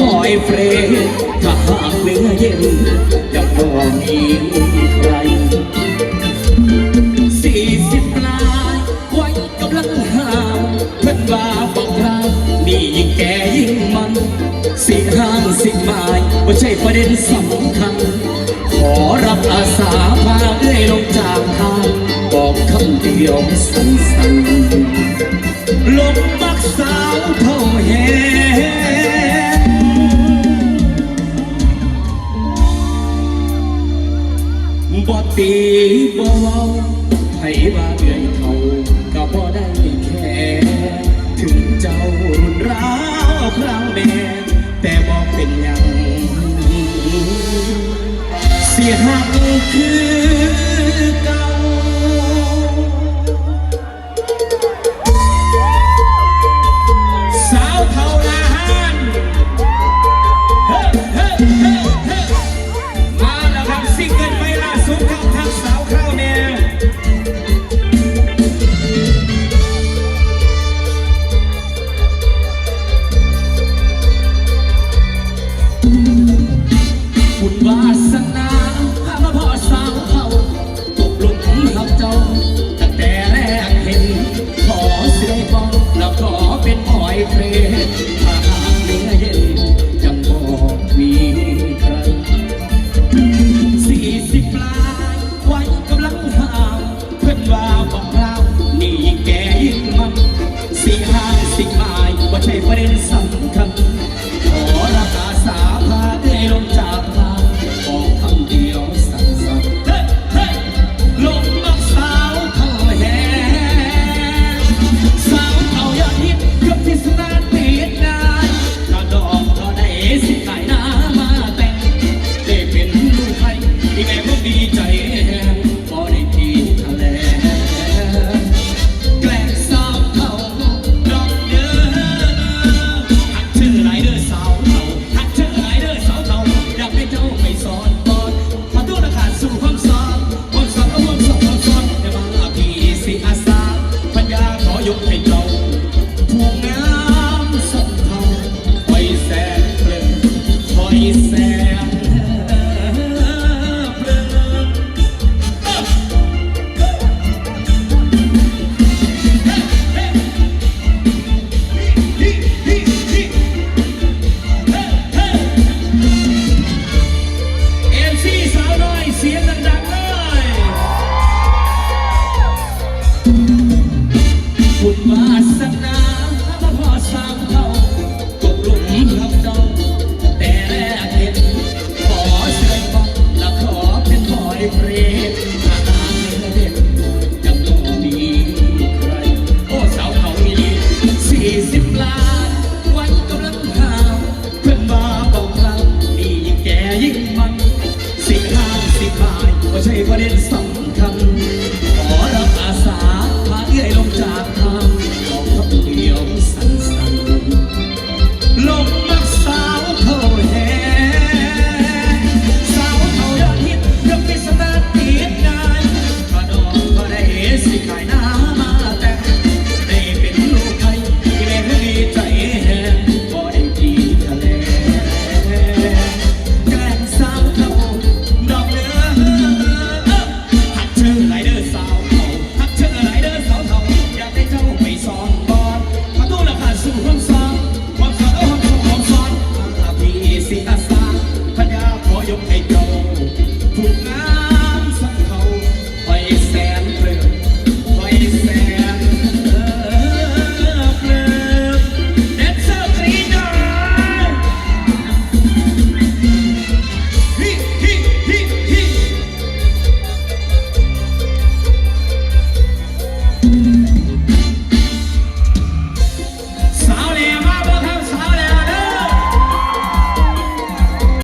บอยเฟรนถ้าหากเนื้อเย็นยังรอมีใครสี่สิบปลายวัยกำลังห้ามเพื่อนว่าบอกเรานี่ยิ่งแก่ยิ่งมันสิห้างสิไม้ไม่ใช่ประเด็นสำคัญ ขอรับอาสาพาเอ้อยลงจากทางบอกคำเดียวสั้นๆลง บ่เว้าให้ว่าเอื่อยเขาก็บ่ได้แค่ถึงเจ้ารุนราวคราวแน่แต่บอกเป็นหยัง เสียหักคือเก่า เสียงดัง